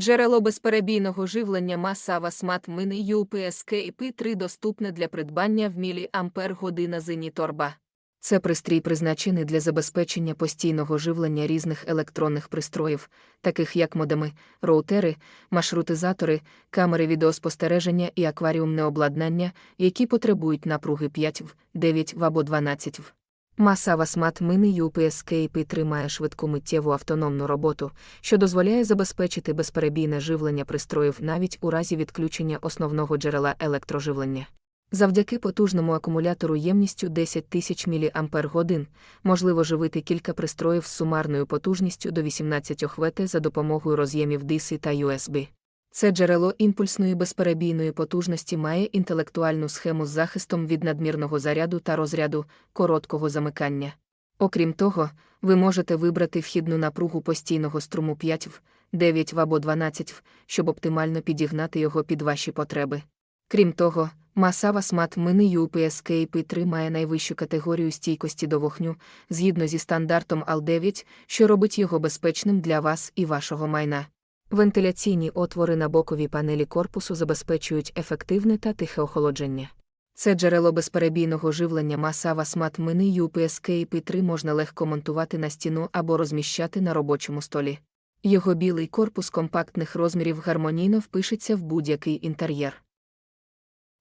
Джерело безперебійного живлення Масава Smart Mini UPS KP3 доступне для придбання в мілі Ампер година Зеніторба. Це пристрій призначений для забезпечення постійного живлення різних електронних пристроїв, таких як модеми, роутери, маршрутизатори, камери відеоспостереження і акваріумне обладнання, які потребують напруги 5 В, 9 В або 12 В. Масава Smart Mini UPS KP3 швидку миттєву автономну роботу, що дозволяє забезпечити безперебійне живлення пристроїв навіть у разі відключення основного джерела електроживлення. Завдяки потужному акумулятору ємністю 10 тисяч мАч можливо живити кілька пристроїв з сумарною потужністю до 18 Вт за допомогою роз'ємів DC та USB. Це джерело імпульсної безперебійної потужності має інтелектуальну схему з захистом від надмірного заряду та розряду короткого замикання. Окрім того, ви можете вибрати вхідну напругу постійного струму 5 В, 9 В або 12 В, щоб оптимально підігнати його під ваші потреби. Крім того, Масава Smart Mini UPS KP3 має найвищу категорію стійкості до вогню згідно зі стандартом AL9, що робить його безпечним для вас і вашого майна. Вентиляційні отвори на боковій панелі корпусу забезпечують ефективне та тихе охолодження. Це джерело безперебійного живлення Masava Smart Mini UPS KP3 можна легко монтувати на стіну або розміщати на робочому столі. Його білий корпус компактних розмірів гармонійно впишеться в будь-який інтер'єр.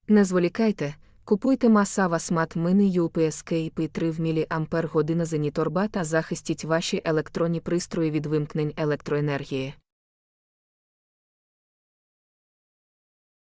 Не зволікайте, купуйте Masava Smart Mini UPS KP3 в міліампер година зеніторба та захистіть ваші електронні пристрої від вимкнень електроенергії.